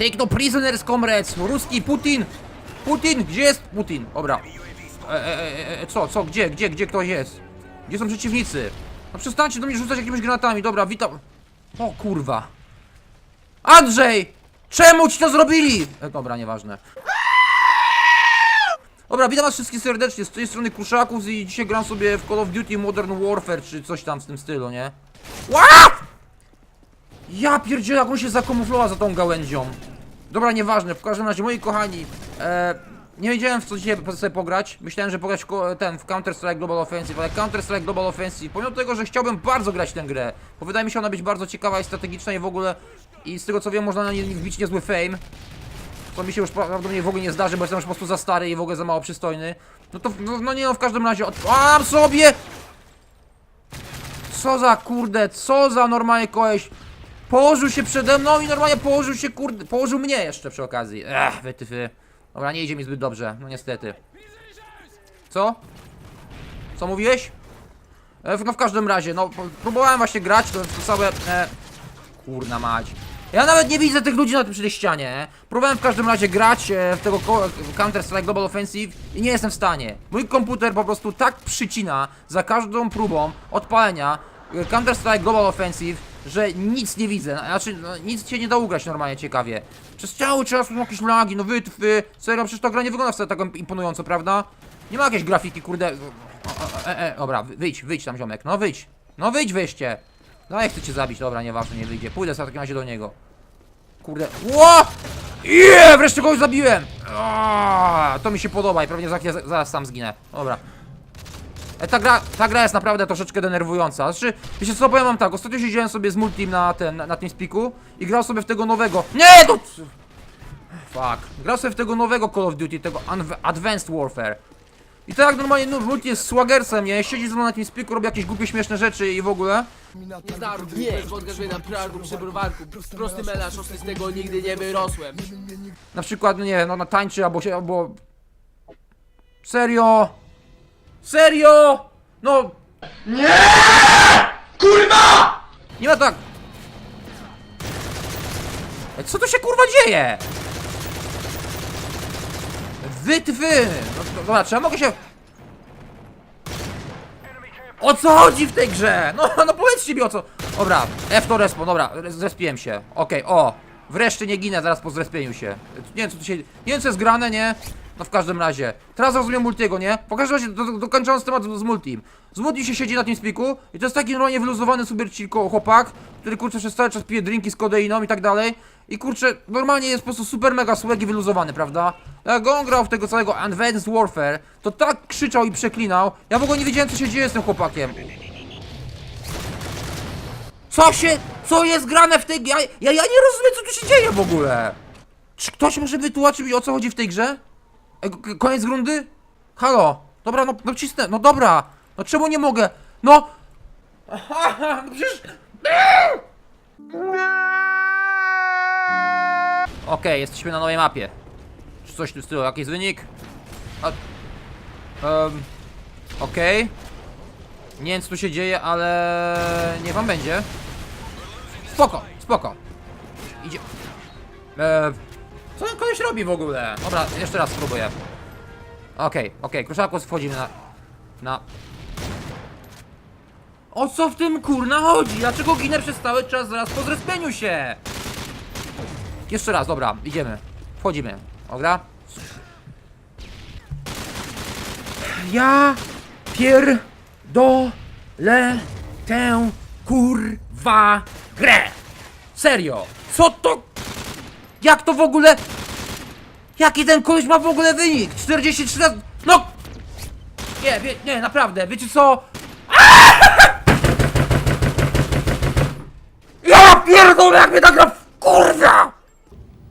Take no prisoners, comrades! Ruski Putin! Putin! Gdzie jest Putin? Dobra. E, e, e, e, co, co, gdzie, gdzie, gdzie ktoś jest? Gdzie są przeciwnicy? No przestańcie do mnie rzucać jakimiś granatami, dobra, witam. O kurwa. Andrzej! Czemu ci to zrobili? E, dobra, nieważne. Dobra, witam was wszystkich serdecznie, z tej strony Kruszakus i dzisiaj gram sobie w Call of Duty Modern Warfare, czy coś tam w tym stylu, nie? Ła! Ja pierdzielę, jak on się zakamuflował za tą gałęzią. Dobra, nieważne, w każdym razie, moi kochani, e, nie wiedziałem w co dzisiaj sobie pograć. Myślałem, że pograć ten, w Counter-Strike Global Offensive, ale Counter-Strike Global Offensive, pomimo tego, że chciałbym bardzo grać tę grę, bo wydaje mi się ona być bardzo ciekawa i strategiczna i w ogóle, i z tego co wiem, można na niej wbić niezły fame. Co mi się już prawdopodobnie w ogóle nie zdarzy, bo jestem już po prostu za stary i w ogóle za mało przystojny. No to, no, no nie no, w każdym razie, od... Mam sobie! Co za kurde, co za normalnie koleś. Położył się przede mną i normalnie położył się kurde, położył mnie jeszcze przy okazji. Ech, wytyfy. Dobra, nie idzie mi zbyt dobrze, no niestety. Co? Co mówiłeś? E, no w każdym razie, no próbowałem właśnie grać, to, to całe... E, kurna mać. Ja nawet nie widzę tych ludzi na tym przy ścianie. Próbowałem w każdym razie grać e, w tego Counter-Strike Global Offensive i nie jestem w stanie. Mój komputer po prostu tak przycina za każdą próbą odpalenia e, Counter-Strike Global Offensive, że nic nie widzę. Znaczy, no, nic się nie da ugrać normalnie ciekawie. Przez cały czas są jakieś lagi, no wytwy. Serio, przecież ta gra nie wygląda wcale tak imponująco, prawda? Nie ma jakiejś grafiki, kurde. O, o, E, e, dobra, wy- wyjdź, wyjdź tam ziomek, no wyjdź. No wyjdź wyjście. No jak chcę cię zabić, dobra, nieważne, nie wyjdzie. Pójdę sobie w takim razie do niego. Kurde. Ło! Je, wreszcie kogoś zabiłem! To mi się podoba i pewnie za chwilę, zaraz sam zginę. Dobra. E, ta, gra, ta gra jest naprawdę troszeczkę denerwująca. Znaczy, wiecie co, powiem wam tak, ostatnio siedziałem sobie z multim na ten, na, na tym spiku i grał sobie w tego nowego... Nie, to... Fuck. Grał sobie w tego nowego Call of Duty, tego Advanced Warfare. I tak normalnie no, multi jest swaggersem, nie? Siedzi ze mną na tym spiku, robi jakieś głupie, śmieszne rzeczy i w ogóle. Nie zdarł, nie, mnie na pralku przy browarku Prosty melarz, ostry z tego nigdy nie wyrosłem Na przykład, no nie, no na tańczy albo się, albo... Serio? Serio? No... Nie! Kurwa! Nie ma tak... Ej, Co tu się kurwa dzieje? Wytwy! No, to- dobra, czy ja mogę się... O co chodzi w tej grze? No, no powiedzcie mi o co... Dobra, F to respawn, dobra, zrespiłem się. Okej, o. Wreszcie nie ginę zaraz po zrespieniu się. Nie wiem co tu się... Nie wiem co jest grane, nie? No w każdym razie. Teraz rozumiem multiego, nie? W każdym razie, do, do, dokończając temat z, z multim. Z multi się siedzi na tym spiku i to jest taki normalnie wyluzowany super chico chłopak, który kurczę przez cały czas pije drinki z kodeiną i tak dalej. I kurczę, normalnie jest po prostu super mega swag i wyluzowany, prawda? Jak on grał w tego całego Advanced Warfare, to tak krzyczał i przeklinał. Ja w ogóle nie wiedziałem co się dzieje z tym chłopakiem. Co się, co jest grane w tej... Ja, ja, ja nie rozumiem co tu się dzieje w ogóle. Czy ktoś może wytłumaczyć mi o co chodzi w tej grze? E, koniec rundy? Halo? Dobra, no, no cisnę, no dobra. No czemu nie mogę? No... Aha, no przecież... Okej, jesteśmy na nowej mapie. Czy coś w tym stylu, jaki jest wynik? A... Um, Okej. Nie wiem co tu się dzieje, ale... Nie wam będzie. Spoko, spoko. Idzie... Eee, co ten koleś robi w ogóle? Dobra, jeszcze raz spróbuję. Okej, okej, Kruszakus wchodzimy na... Na... O co w tym kurna chodzi? Dlaczego ginę przez cały czas zaraz po zrespieniu się? Jeszcze raz, dobra, idziemy. Wchodzimy. Dobra? Ja pierdolę tę kurwa grę. Serio. Co to? Jak to w ogóle? Jaki ten koleś ma w ogóle wynik? 43 lat... No! Nie, wie, nie, naprawdę, wiecie co? Ja pierdolę, jak mnie ta gra w- kurwa!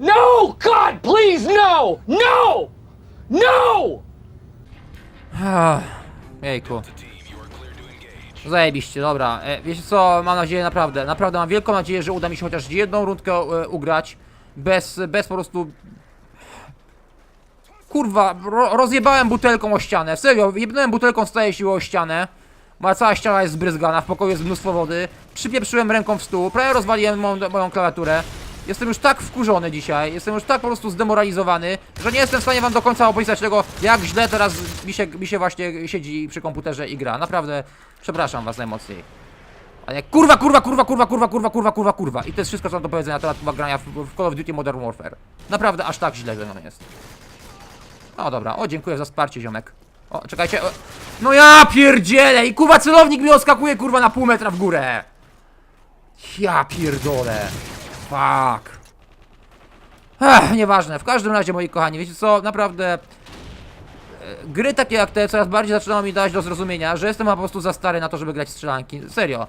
No! God, please, no! No! No! Ach, Jejku. Zajebiście, dobra. E, wiecie co, mam nadzieję naprawdę, naprawdę mam wielką nadzieję, że uda mi się chociaż jedną rundkę e, ugrać. Bez, bez po prostu... Kurwa, ro, rozjebałem butelką o ścianę. Serio, jebnąłem butelką całej siły o ścianę. Moja cała ściana jest zbryzgana, w pokoju jest mnóstwo wody. Przypieprzyłem ręką w stół, prawie rozwaliłem moją, moją klawiaturę. Jestem już tak wkurzony dzisiaj, jestem już tak po prostu zdemoralizowany, że nie jestem w stanie wam do końca opisać tego, jak źle teraz mi się, mi się właśnie siedzi przy komputerze i gra. Naprawdę, przepraszam was najmocniej. Ale kurwa, kurwa, kurwa, kurwa, kurwa, kurwa, kurwa, kurwa, kurwa. I to jest wszystko, co mam do powiedzenia na temat chyba grania w, w Call of Duty Modern Warfare. Naprawdę aż tak źle mną jest. O dobra, o dziękuję za wsparcie ziomek. O, czekajcie. O. No ja pierdzielę i kurwa celownik mi oskakuje kurwa na pół metra w górę. Ja pierdolę. Fuck. Ech, nieważne, w każdym razie moi kochani, wiecie co, naprawdę e, gry takie jak te coraz bardziej zaczynają mi dać do zrozumienia, że jestem po prostu za stary na to, żeby grać w strzelanki. Serio.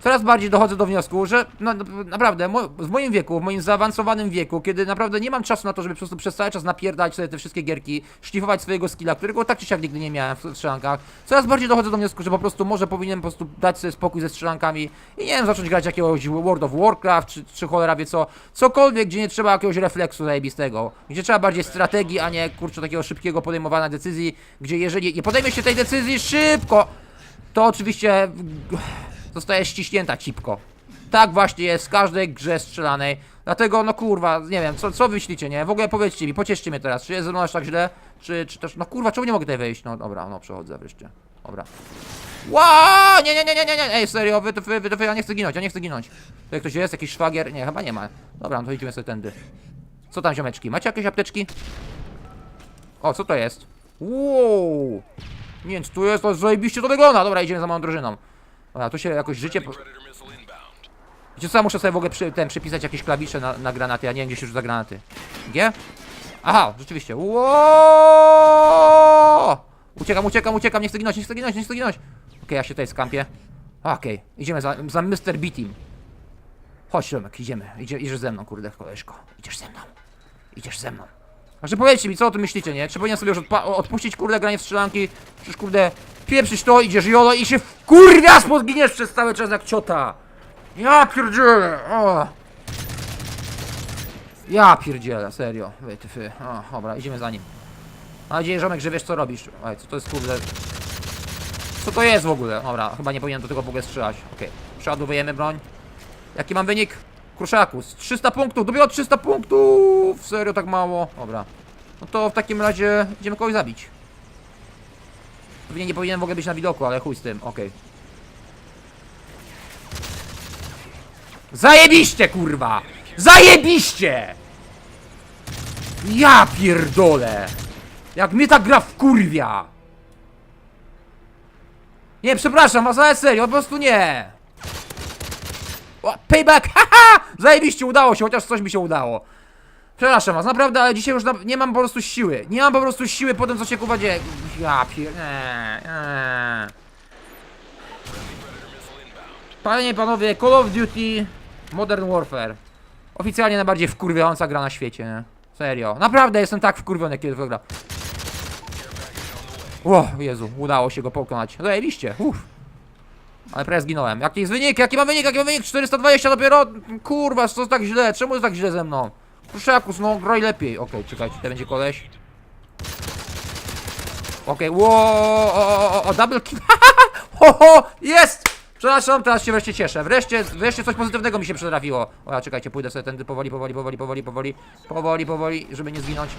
Coraz bardziej dochodzę do wniosku, że no, naprawdę w moim wieku, w moim zaawansowanym wieku, kiedy naprawdę nie mam czasu na to, żeby po prostu przez cały czas napierdać sobie te wszystkie gierki, szlifować swojego skilla, którego tak czy siak nigdy nie miałem w strzelankach, coraz bardziej dochodzę do wniosku, że po prostu może powinienem po prostu dać sobie spokój ze strzelankami i nie wiem, zacząć grać jakiegoś World of Warcraft, czy, czy cholera wie co, cokolwiek, gdzie nie trzeba jakiegoś refleksu zajebistego, gdzie trzeba bardziej strategii, a nie kurczę takiego szybkiego podejmowania decyzji, gdzie jeżeli nie podejmie się tej decyzji szybko, to oczywiście zostaje ściśnięta cipko. Tak właśnie jest w każdej grze strzelanej. Dlatego, no kurwa, nie wiem, co, co myślicie, nie? W ogóle powiedzcie mi, pocieszcie mnie teraz, czy jest ze mną aż tak źle, czy, czy też, no kurwa, czemu nie mogę tutaj wejść? No dobra, no przechodzę wreszcie. Dobra. Ła! Nie, nie, nie, nie, nie, nie, ej, serio, wy, wy, wy, wy, ja nie chcę ginąć, ja nie chcę ginąć. Tutaj ktoś jest, jakiś szwagier? Nie, chyba nie ma. Dobra, no to idziemy sobie tędy. Co tam, ziomeczki? Macie jakieś apteczki? O, co to jest? Wow! Nie tu jest, to zajebiście to wygląda. Dobra, idziemy za moją drużyną. Dobra, tu się jakoś życie... Po... Wiecie co, muszę sobie w ogóle przy, ten, przypisać jakieś klawisze na, na granaty, ja nie wiem gdzie się rzuca granaty. G? Aha, rzeczywiście. Ło! Uciekam, uciekam, uciekam, nie chcę ginąć, nie chcę ginąć, nie chcę ginąć. Okej, ja się tutaj skampię. Okej, idziemy za, za Mr. B-Team. Chodź, Romek, idziemy. Idzie, idziesz ze mną, kurde, koleżko. Idziesz ze mną. Idziesz ze mną. Także powiedzcie mi, co o tym myślicie, nie? Czy powinienem sobie już odpuścić, kurde, granie w strzelanki? Czyż, kurde, pieprzyć to, idziesz jolo i się wkurwiasz, bo zginiesz przez cały czas jak ciota. Ja pierdzielę, o. Ja pierdzielę, serio. Wytyfy. O, dobra, idziemy za nim. Mam nadzieję, Żomek, że wiesz co robisz. Ej, co to jest, kurde... Co to jest w ogóle? Dobra, chyba nie powinienem do tego w ogóle strzelać. Okej, przeładowujemy broń. Jaki mam wynik? Kruszakus, 300 punktów, dopiero 300 punktów! Serio, tak mało? Dobra. No to w takim razie idziemy kogoś zabić. Pewnie nie powinienem w ogóle być na widoku, ale chuj z tym, okej. Zajebiście, kurwa! Zajebiście! Ja pierdolę! Jak mnie ta gra wkurwia! Nie, przepraszam was, ale serio, po prostu nie! O, payback! Haha! Zajebiście, udało się, chociaż coś mi się udało. Przepraszam was, naprawdę, ale dzisiaj już na, nie mam po prostu siły. Nie mam po prostu siły po tym, co się kurwa dzieje. Ja pier... Nie. Panie i panowie, Call of Duty Modern Warfare. Oficjalnie najbardziej wkurwiająca gra na świecie, nie? Serio. Naprawdę jestem tak wkurwiony, kiedy to gra. O, Jezu, udało się go pokonać. Zajebiście, uff. Ale prawie zginąłem. Jaki jest wynik? Jaki ma wynik? Jaki ma wynik? 420 dopiero? Kurwa, co tak źle? Czemu jest tak źle ze mną? Pruszakus, no graj lepiej. Okej, czekajcie, tutaj będzie koleś. Okej, okay, o, double kill. ho, ho, jest! Przepraszam, teraz się wreszcie cieszę. Wreszcie, wreszcie coś pozytywnego mi się przytrafiło. O, ja czekajcie, pójdę sobie tędy powoli, powoli, powoli, powoli, powoli, powoli, powoli, żeby nie zginąć.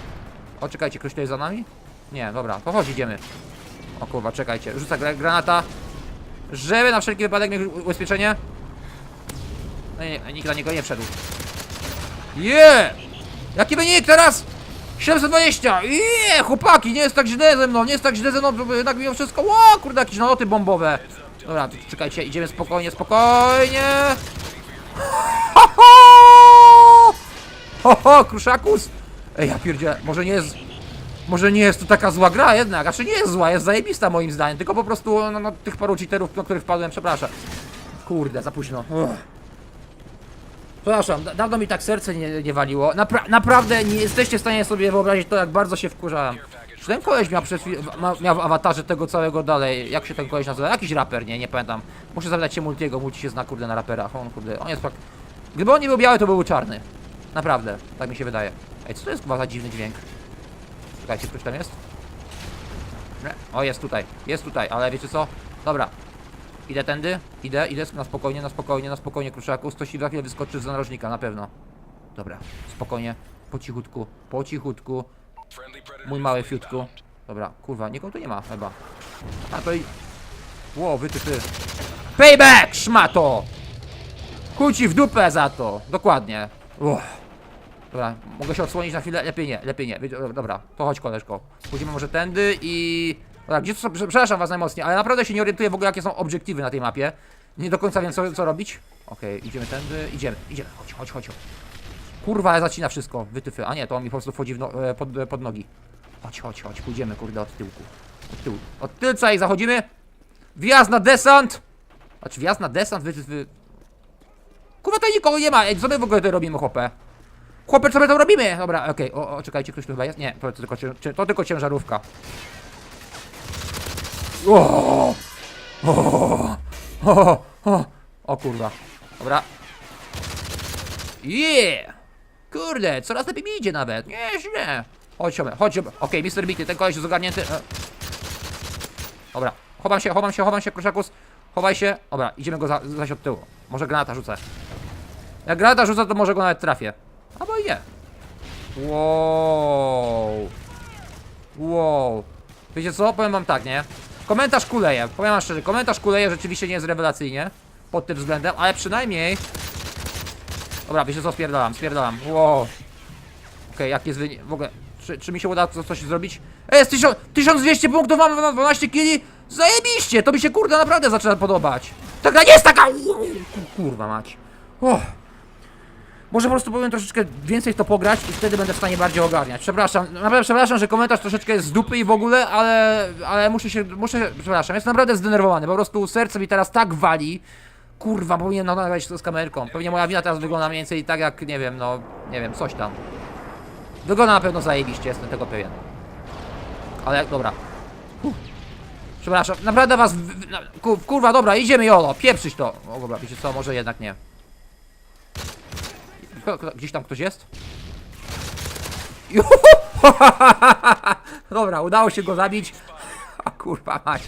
O, czekajcie, ktoś tutaj za nami? Nie, dobra, to chodź, idziemy. O kurwa, czekajcie, rzuca gra granata. Żeby na wszelki wypadek mieć ubezpieczenie. No nie, nikt na niego nie wszedł. Je! Jaki wynik teraz? 720! Je! Chłopaki, nie jest tak źle ze mną, nie jest tak źle ze mną, jednak mimo wszystko. Ło, kurde, jakieś naloty bombowe. Dobra, to czekajcie, idziemy spokojnie, spokojnie. Ho, ho! Ho, ho, kruszakus! Ej, ja pierdzielę, może nie jest... Może nie jest to taka zła gra jednak, znaczy nie jest zła, jest zajebista moim zdaniem, tylko po prostu no, no, tych paru cheaterów, na których wpadłem, przepraszam. Kurde, za późno. Uff. Przepraszam, da dawno mi tak serce nie, nie waliło. Napra naprawdę nie jesteście w stanie sobie wyobrazić to, jak bardzo się wkurzałem. Czy ten koleś miał, przed ma, miał w awatarze tego całego dalej, jak się ten koleś nazywa? Jakiś raper, nie, nie pamiętam. Muszę zapytać się Multiego, Multi się zna kurde na raperach, on kurde, on jest tak... Gdyby on nie był biały, to byłby czarny. Naprawdę, tak mi się wydaje. Ej, co to jest chyba za dziwny dźwięk? Czekajcie, ktoś tam jest? Nie. O, jest tutaj, jest tutaj, ale wiecie co? Dobra. Idę tędy, idę, idę na spokojnie, na spokojnie, na spokojnie, kruszaku. Ktoś ci za chwilę wyskoczy z narożnika, na pewno. Dobra, spokojnie, po cichutku, po cichutku. Mój mały fiutku. Dobra, kurwa, nikogo tu nie ma chyba. A to i... Ło, wy ty, ty. Payback, szmato! Chuj ci w dupę za to, dokładnie. Uff. Dobra, mogę się odsłonić na chwilę? Lepiej nie, lepiej nie. Dobra, to chodź koleżko. Pójdziemy może tędy i... Dobra, gdzie to? Przepraszam was najmocniej, ale naprawdę się nie orientuję w ogóle jakie są obiektywy na tej mapie. Nie do końca wiem co, co robić. Okej, idziemy tędy, idziemy, idziemy, chodź, chodź, chodź. Kurwa, zacina wszystko, wytyfy. A nie, to on mi po prostu wchodzi no, e, pod, pod nogi. Chodź, chodź, chodź, pójdziemy kurde od tyłku. Od tyłu. Od tylca i zachodzimy. Wjazd na desant! Znaczy wjazd na desant, wy... wy... Kurwa, tutaj nikogo nie ma, ej, co my w ogóle tutaj robimy, chłopę? Chłopie, co my tam robimy? Dobra, okej, o, o, czekajcie, ktoś tu chyba jest? Nie, to, tylko, to tylko ciężarówka. O, o, o, o, o kurwa. Dobra. Yeah! Kurde, coraz lepiej mi idzie nawet. Nieźle. Chodź, chodź, chodź. Okej, Mr. Bity, ten koleś jest ogarnięty. E. Dobra, chowam się, chowam się, chowam się, kruszakus. Chowaj się. Dobra, idziemy go za, zaś od tyłu. Może granata rzucę. Jak granata rzucę, to może go nawet trafię. Albo i nie. Wow. Wow. Wiecie co? Powiem wam tak, nie? Komentarz kuleje. Powiem wam szczerze, komentarz kuleje rzeczywiście nie jest rewelacyjnie. Pod tym względem, ale przynajmniej... Dobra, wiecie co? Spierdalam, spierdalam. Wow. Okej, jak jest wynik... W ogóle... Czy, czy mi się uda co- coś zrobić? 1000, 1200 punktów, mamy na 12 kili! Zajebiście! To mi się kurde naprawdę zaczyna podobać. Ta gra nie jest taka... Kurwa mać. Oh. Może po prostu powinien troszeczkę więcej w to pograć i wtedy będę w stanie bardziej ogarniać. Przepraszam, naprawdę przepraszam, że komentarz troszeczkę jest z dupy i w ogóle, ale, ale muszę się, muszę, przepraszam, jestem naprawdę zdenerwowany, po prostu serce mi teraz tak wali. Kurwa, powinien nagrać to z kamerką. Pewnie moja wina teraz wygląda mniej więcej tak jak, nie wiem, no, nie wiem, coś tam. Wygląda na pewno zajebiście, jestem tego pewien. Ale, dobra. Przepraszam, naprawdę was, w- w- kurwa, dobra, idziemy jolo, pieprzyć to. O, dobra, wiecie co, może jednak nie. Gdzieś tam ktoś jest? Dobra, udało się go zabić. A kurwa mać.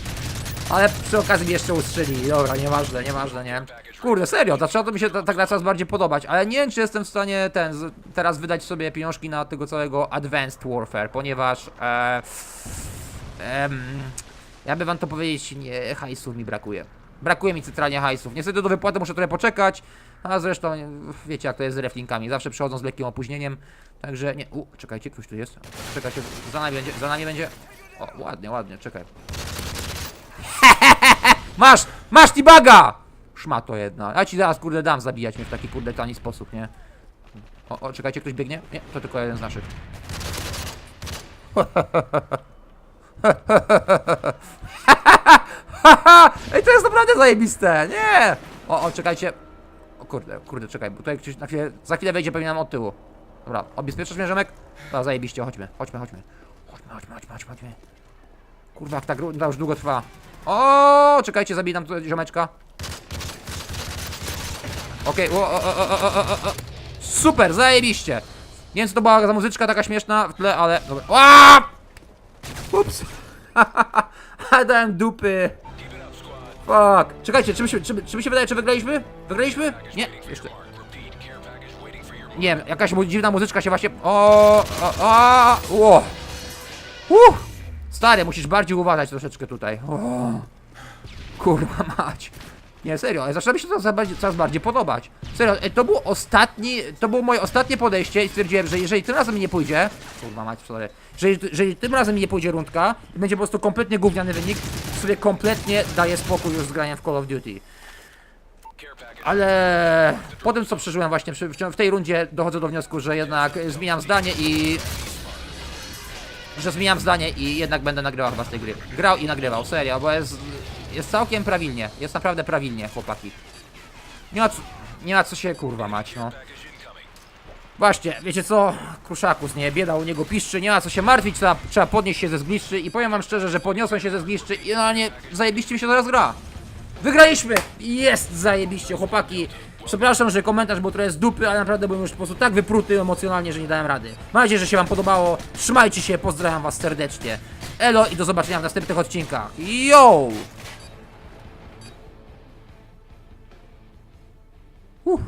Ale przy okazji jeszcze ustrzelili. Dobra, nieważne, nieważne, nie? Kurde, serio, zaczęła to mi się ta, ta gra coraz bardziej podobać, ale nie wiem, czy jestem w stanie ten, z, teraz wydać sobie pieniążki na tego całego Advanced Warfare, ponieważ e, em, ja by wam to powiedzieć, nie, hajsów mi brakuje. Brakuje mi centralnie hajsów. Niestety do wypłaty muszę trochę poczekać, a zresztą wiecie jak to jest z reflinkami, zawsze przychodzą z lekkim opóźnieniem, także nie, u, czekajcie, ktoś tu jest, czekajcie, za nami będzie, za nami będzie, o, ładnie, ładnie, czekaj. Masz! Masz T-Baga! Szmato jedna. Ja ci zaraz kurde dam zabijać mnie w taki kurde tani sposób, nie? O, o, czekajcie, ktoś biegnie? Nie, to tylko jeden z naszych. Haha! Ej, to jest naprawdę zajebiste, nie! O, o, czekajcie. O kurde, kurde, czekaj, bo tutaj gdzieś na chwilę, za chwilę wejdzie pewnie nam od tyłu. Dobra, obezpieczasz mnie, Rzemek? Dobra, zajebiście, chodźmy, chodźmy, chodźmy. Chodźmy, chodźmy, chodźmy, chodźmy. chodźmy. Kurwa, jak ta grunda już długo trwa. O, czekajcie, zabij nam tutaj Ziomeczka. Okej, okay. O, o, o, o, o, o, o. Super, zajebiście. Nie wiem, co to była za muzyczka taka śmieszna w tle, ale... Dobra. Ups! Dałem dupy. Fuck. Czekajcie, czy mi się, czy, czy się wydaje, czy wygraliśmy? Wygraliśmy? Nie, jeszcze. Nie wiem, jakaś dziwna muzyczka się właśnie... O, o, o, o. Uff. Stary, musisz bardziej uważać troszeczkę tutaj. O. Kurwa mać. Nie, serio, zaczyna mi się to coraz bardziej, podobać. Serio, e, to był ostatni, to było moje ostatnie podejście i stwierdziłem, że jeżeli tym razem nie pójdzie, kurwa mać, sorry, że jeżeli, tym razem nie pójdzie rundka i będzie po prostu kompletnie gówniany wynik, sobie kompletnie daję spokój już z graniem w Call of Duty. Ale po tym co przeżyłem właśnie w tej rundzie dochodzę do wniosku, że jednak zmieniam zdanie i że zmieniam zdanie i jednak będę nagrywał chyba z tej gry. Grał i nagrywał, serio, bo jest, jest całkiem prawilnie. Jest naprawdę prawilnie, chłopaki. Nie ma co, nie ma co się kurwa mać, no. Właśnie, wiecie co? Kruszakus, nie, bieda u niego piszczy, nie ma co się martwić, trzeba, trzeba podnieść się ze zgliszczy i powiem wam szczerze, że podniosłem się ze zgliszczy i no nie, zajebiście mi się teraz gra. Wygraliśmy! Jest zajebiście, chłopaki. Przepraszam, że komentarz był trochę z dupy, ale naprawdę byłem już po prostu tak wypruty emocjonalnie, że nie dałem rady. Mam nadzieję, że się wam podobało. Trzymajcie się, pozdrawiam was serdecznie. Elo i do zobaczenia w następnych odcinkach. Yo! Whew.